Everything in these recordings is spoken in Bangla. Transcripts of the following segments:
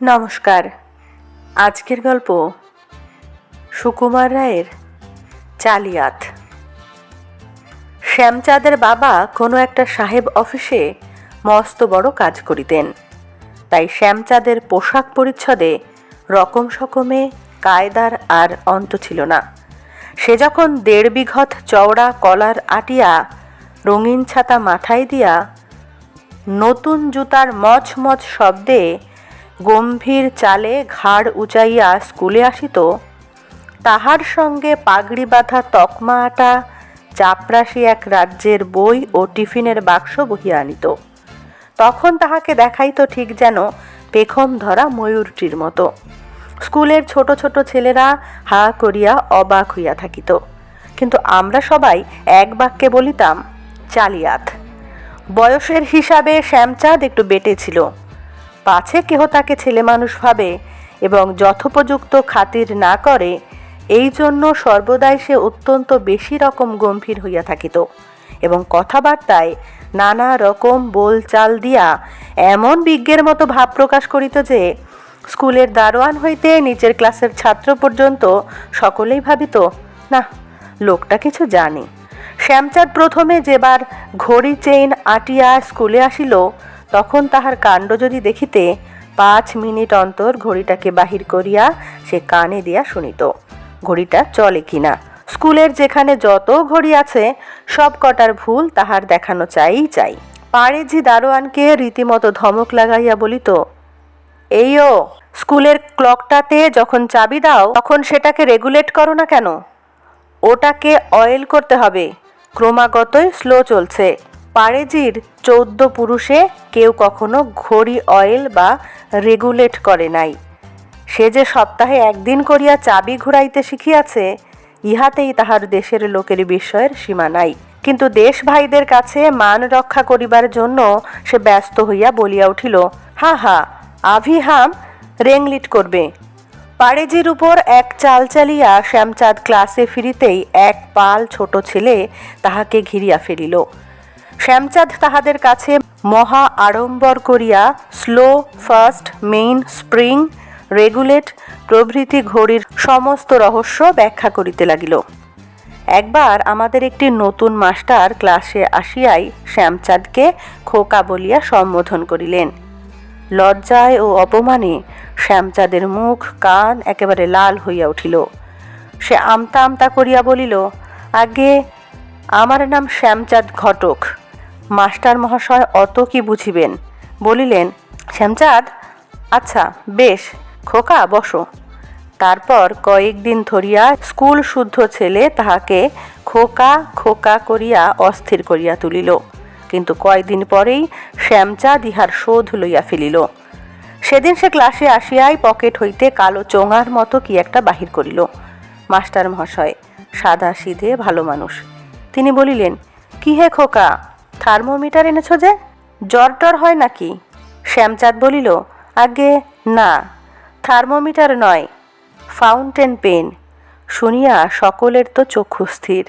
নমস্কার। আজকের গল্প সুকুমার রায়ের চালিয়াত। শ্যামচাঁদের বাবা কোনো একটা সাহেব অফিসে মস্ত বড় কাজ করিতেন। তাই শ্যামচাঁদের পোশাক পরিচ্ছদে রকম সকমে কায়দার আর অন্ত ছিল না। সে যখন দেড় বিঘত চওড়া কলার আটিয়া রঙিন ছাতা মাথায় দিয়া নতুন জুতার মচ মচ শব্দে গম্ভীর চালে ঘাড় উচাইয়া স্কুলে আসিত, তাহার সঙ্গে পাগড়ি বাঁধা তকমা আটা, চাপরাশি এক রাজ্যের বই ও টিফিনের বাক্স বহিয়া আনিত। তখন তাহাকে দেখাইতো ঠিক যেন পেখম ধরা ময়ূরটির মতো। স্কুলের ছোট ছোট ছেলেরা হা করিয়া অবাক হইয়া থাকিত। কিন্তু আমরা সবাই এক বাক্যে বলিতাম, চালিয়াত। বয়সের হিসাবে শ্যামচাঁদ একটু বেটে ছিল। পাছে কেহ তাকে ছেলে মানুষ ভাবে এবং যথোপযুক্ত খাতির না করে, এই জন্য সর্বদাই সে অত্যন্ত বেশি রকম গম্ভীর হইয়া থাকিত এবং কথাবার্তায় নানা রকম বোলচাল দিয়া এমন বিজ্ঞের মতো ভাব প্রকাশ করিত যে, স্কুলের দারোয়ান হইতে নিচের ক্লাসের ছাত্র পর্যন্ত সকলেই ভাবিত না লোকটা কিছু জানে। শ্যামচাঁদ প্রথমে যেবার ঘড়ি চেইন আটিয়া স্কুলে আসিল তখন তাহার কাণ্ড যদি দেখিতে পাঁচ মিনিট অন্তর ঘড়িটাকে বাহির করিয়া সে কানে দিয়া শুনিত, ঘড়িটা চলে কিনা। স্কুলের যেখানে যত ঘড়ি আছে, সব কটার ভুল তাহার দেখানো চাই চাই। পাড়েজি দারোয়ানকে রীতিমতো ধমক লাগাইয়া বলিত, এই ও, স্কুলের ক্লকটাতে যখন চাবি দাও, তখন সেটাকে রেগুলেট করো না কেন? ওটাকে অয়েল করতে হবে। ক্রমাগতই স্লো চলছে। পাড়েজির চৌদ্দ পুরুষে কেউ কখনো ঘড়ি অয়েল বা রেগুলেট করে নাই। সে যে সপ্তাহে একদিন করিয়া চাবি ঘুরাইতে শিখিয়াছে, ইহাতেই তাহার দেশের লোকের বিস্ময়ের সীমা নাই। কিন্তু দেশ ভাইদের কাছে মান রক্ষা করিবার জন্য সে ব্যস্ত হইয়া বলিয়া উঠিল, হা হা, আভি হাম রেংলিট করবে। পাড়েজির উপর এক চাল চালিয়া শ্যামচাঁদ ক্লাসে ফিরিতেই এক পাল ছোট ছেলে তাহাকে ঘিরিয়া ফেলিল। শ্যামচাঁদ তাহাদের কাছে মহা আড়ম্বর করিয়া slow fast main, spring, regulate প্রভৃতি ঘড়ির সমস্ত রহস্য ব্যাখ্যা করিতে লাগিল। একবার আমাদের একটি নতুন মাস্টার ক্লাসে আসিয়াই শ্যামচাঁদকে খোকা বলিয়া সম্বোধন করিলেন। লজ্জায় ও অপমানে শ্যামচাঁদের মুখ, কান একেবারে লাল হইয়া উঠিল। সে আমতা আমতা করিয়া বলিল আগে আমার নাম শ্যামচাঁদ ঘটক। মাস্টার মহাশয় অত কি বুঝিবেন? বলিলেন, শ্যামচাঁদ আচ্ছা বেশ, খোকা, বসো। তারপর কয়েকদিন ধরিয়া স্কুল শুদ্ধ ছেলে তাহাকে খোকা খোকা করিয়া অস্থির করিয়া তুলিল। কিন্তু কয়দিন পরেই শ্যামচাঁদ ইহার শোধ লইয়া ফেলিল। সেদিন সে ক্লাসে আসিয়াই পকেট হইতে কালো চোঙার মতো কি একটা বাহির করিল। মাস্টার মহাশয়, সাদা সিধে ভালো মানুষ। তিনি বলিলেন, কি হে খোকা থার্মোমিটার এনেছ যে? জ্বর টর হয় নাকি? শ্যামচাঁদ বলিল, আগে না, থার্মোমিটার নয়, ফাউন্টেন পেন। শুনিয়া সকলের তো চক্ষু স্থির।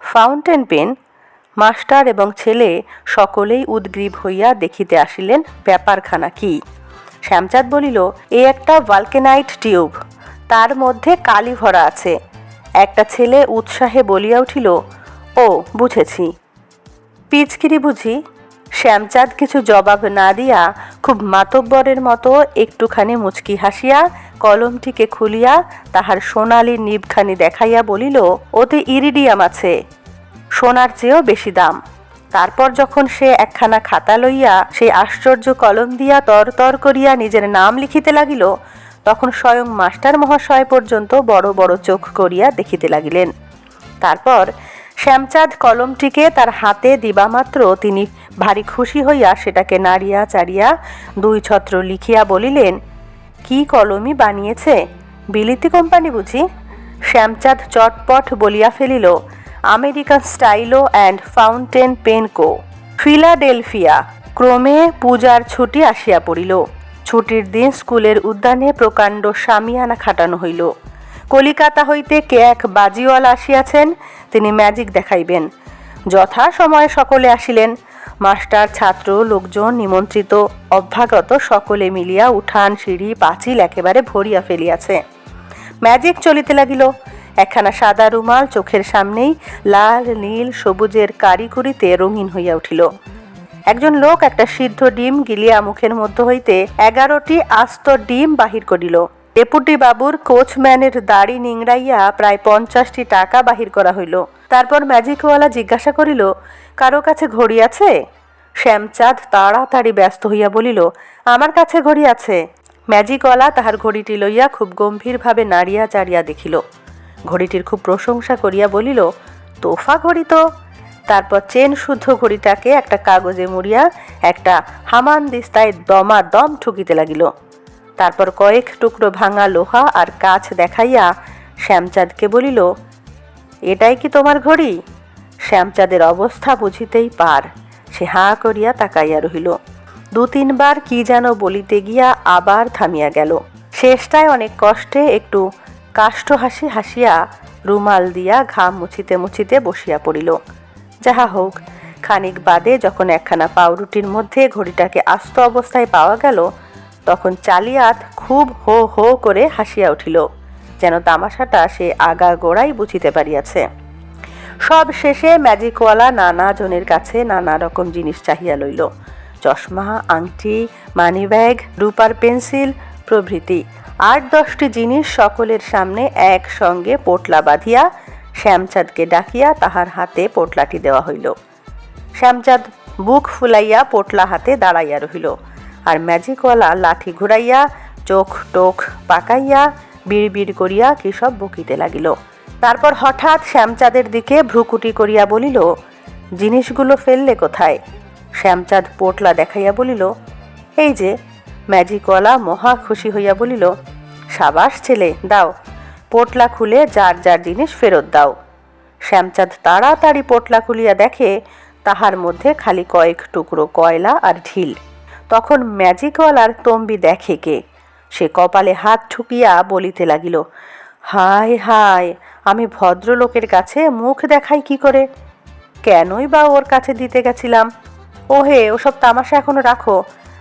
Fountain pen? মাস্টার এবং ছেলে সকলেই উদ্গ্রীব হইয়া দেখিতে আসিলেন, ব্যাপারখানা কি? শ্যামচাঁদ বলিল, এ একটা ভালকেনাইট টিউব, তার মধ্যে কালি ভরা আছে। একটা ছেলে উৎসাহে বলিয়া উঠিল, ও, বুঝেছি। পিচকিরি বুঝি? শ্যামচাঁদ কিছু জবাব না দিয়া খুব মাতব্বরের মতো একটুখানি মুচকি হাসিয়া, কলমটিকে খুলিয়া তাহার সোনালি নিবখানি দেখাইয়া বলিল, ওতে ইরিডিয়াম আছে। সোনার চেয়েও বেশি দাম। তারপর যখন সে একখানা খাতা লইয়া সেই আশ্চর্য কলম দিয়া তর তর করিয়া নিজের নাম লিখিতে লাগিল, তখন স্বয়ং মাস্টার মহাশয় পর্যন্ত বড় বড় চোখ করিয়া দেখিতে লাগিলেন। তারপর শ্যামচাঁদ কলমটিকে তার হাতে দিবামাত্র তিনি ভারী খুশি হইয়া সেটাকে নাড়িয়া চাড়িয়া দুই ছত্র লিখিয়া বলিলেন, কি কলমই বানিয়েছে? বিলিতি কোম্পানি বুঝি? শ্যামচাঁদ চটপট বলিয়া ফেলিল, American stylo and fountain pen co Philadelphia ক্রমে পূজার ছুটি আসিয়া পড়িল। ছুটির দিন স্কুলের উদ্যানে প্রকাণ্ড সামিয়ানা খাটানো হইল। কলিকাতা হইতে কে এক বাজিওয়ালা আসিয়াছেন, তিনি ম্যাজিক দেখাইবেন। যথা সময়ে সকলে আসিলেন। মাস্টার, ছাত্র, লোকজন নিমন্ত্রিত অভ্যাগত সকলে মিলিয়া উঠান, সিঁড়ি, পাঁচিল একেবারে ভরিয়া ফেলিয়াছে। ম্যাজিক চলিতে লাগিল। একখানা সাদা রুমাল চোখের সামনেই লাল, নীল, সবুজের কারিগরিতে রঙিন হইয়া উঠিল। একজন লোক একটা সিদ্ধ ডিম গিলিয়া মুখের মধ্য হইতে এগারোটি আস্ত ডিম বাহির করিল। বাবুর কোচম্যানের দাড়ি নিংড়াইয়া প্রায় পঞ্চাশটি টাকা বাহির করা হইল। তারপর ম্যাজিকওয়ালা জিজ্ঞাসা করিল, কারও কাছে ঘড়ি আছে? শ্যামচাঁদ তাড়াতাড়ি ব্যস্ত হইয়া বলিল, আমার কাছে ঘড়ি আছে। ম্যাজিকওয়ালা তাহার ঘড়িটি লইয়া খুব গম্ভীরভাবে নাড়িয়া চাড়িয়া দেখিল। ঘড়িটির খুব প্রশংসা করিয়া বলিল, তোফা ঘড়ি তো। তারপর চেন শুদ্ধ ঘড়িটাকে একটা কাগজে মুড়িয়া একটা হামান দিস্তায় দমা দম ঠুকিতে লাগিল। তারপর কয়েক টুকরো ভাঙা লোহা আর কাছ দেখাইয়া শ্যামচাঁদকে বলিল, এটাই কি তোমার ঘড়ি? শ্যামচাঁদের অবস্থা বুঝিতেই পার। সে হাঁ করিয়া তাকাইয়া রহিল। দু তিনবার কি যেন বলিতে গিয়া আবার থামিয়া গেল। শেষটায় অনেক কষ্টে একটু কাষ্ঠ হাসি হাসিয়া রুমাল দিয়া ঘাম মুছিতে মুছিতে বসিয়া পড়িল। যাহা হোক, খানিক বাদে যখন একখানা পাউরুটির মধ্যে ঘড়িটাকে আস্ত অবস্থায় পাওয়া গেল তখন চালিয়াত খুব হো হো করে হাসিয়া উঠিল, যেন তামাশাটা সে আগা গোড়াই বুঝিতে পারিয়াছে। সব শেষে ম্যাজিকওয়ালা নানা জনের কাছে নানা রকম জিনিস চাহিয়া লইল। চশমা, আংটি মানিব্যাগ রূপার পেন্সিল, প্রভৃতি। আট দশটি জিনিস সকলের সামনে একসঙ্গে পোটলা বাঁধিয়া শ্যামচাঁদকে ডাকিয়া তাহার হাতে পোটলাটি দেওয়া হইল। শ্যামচাঁদ বুক ফুলাইয়া পোটলা হাতে দাঁড়াইয়া রহিল। আর ম্যাজিকওয়ালা লাঠি ঘুরাইয়া, চোখ টোখ পাকাইয়া বিড় করিয়া কি সব বকিতে লাগিল। তারপর হঠাৎ শ্যামচাঁদের দিকে ভ্রুকুটি করিয়া বলিল, জিনিসগুলো ফেললে কোথায়? শ্যামচাঁদ পোটলা দেখাইয়া বলিল, এই যে, ম্যাজিকওয়ালা মহা খুশি হইয়া বলিল, সাবাস ছেলে, দাও, পোটলা খুলে যার যার জিনিস ফেরত দাও। শ্যামচাঁদ তাড়াতাড়ি পোটলা খুলিয়া দেখে, তাহার মধ্যে খালি কয়েক টুকরো কয়লা আর ঢিল। তখন ম্যাজিকওয়ালার তম্বি দেখে কে। সে কপালে হাত ঠুকিয়া বলিতে লাগিল, হায় হায়, আমি ভদ্রলোকের কাছে মুখ দেখাই কি করে? কেনই বা ওর কাছে দিতে গেছিলাম? ও ওহে, ওসব তামাশা এখনও রাখো।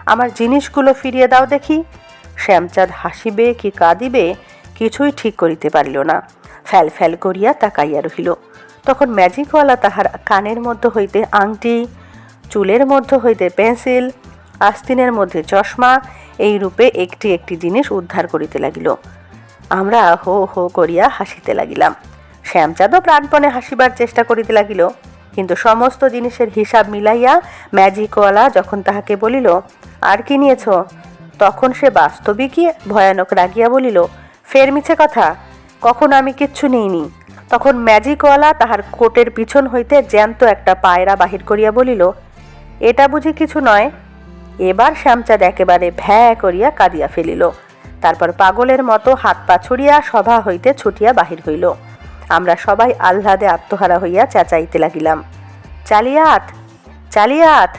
আমার জিনিসগুলো ফিরিয়ে দাও দেখি শ্যামচাঁদ হাসিবে কি কাঁদিবে কিছুই ঠিক করিতে পারিল না। ফ্যাল ফ্যাল করিয়া তাকাইয়া রহিল। তখন ম্যাজিকওয়ালা তাহার কানের মধ্য হইতে আংটি, চুলের মধ্য হইতে পেন্সিল আস্তিনের মধ্যে চশমা এই রূপে একটি একটি জিনিস উদ্ধার করিতে লাগিল। আমরা হো হো করিয়া হাসিতে লাগিলাম। শ্যামচাঁদও প্রাণপণে হাসিবার চেষ্টা করিতে লাগিল, কিন্তু সমস্ত জিনিসের হিসাব মিলাইয়া ম্যাজিকওয়ালা যখন তাহাকে বলিল, আর কি নিয়েছ? তখন সে বাস্তবিকই ভয়ানক রাগিয়া বলিল, ফের মিছে কথা, কখন আমি কিচ্ছু নিইনি। তখন ম্যাজিকওয়ালা তাহার কোটের পিছন হইতে জ্যান্ত একটা পায়রা বাহির করিয়া বলিল, এটা বুঝি কিছু নয়? এবার শ্যামচাঁদ একেবারে ভ্যা করিয়া কাঁদিয়া ফেলিল। তারপর পাগলের মতো হাত পা ছুড়িয়া সভা হইতে ছুটিয়া বাহির হইল। আমরা সবাই আহ্লাদে আত্মহারা হইয়া চেঁচাইতে লাগিলাম। চালিয়াত চালিয়াত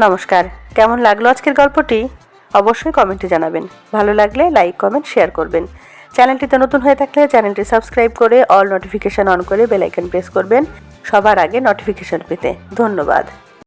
নমস্কার, কেমন লাগল আজকের গল্পটি? অবশ্যই কমেন্টে জানাবেন। ভালো লাগলে লাইক, কমেন্ট, শেয়ার করবেন। চ্যানেলটিতে নতুন হয়ে থাকলে চ্যানেলটি সাবস্ক্রাইব করে অল নোটিফিকেশান অন করে বেলাইকন প্রেস করবেন। সবার আগে নোটিফিকেশান পেতে। ধন্যবাদ।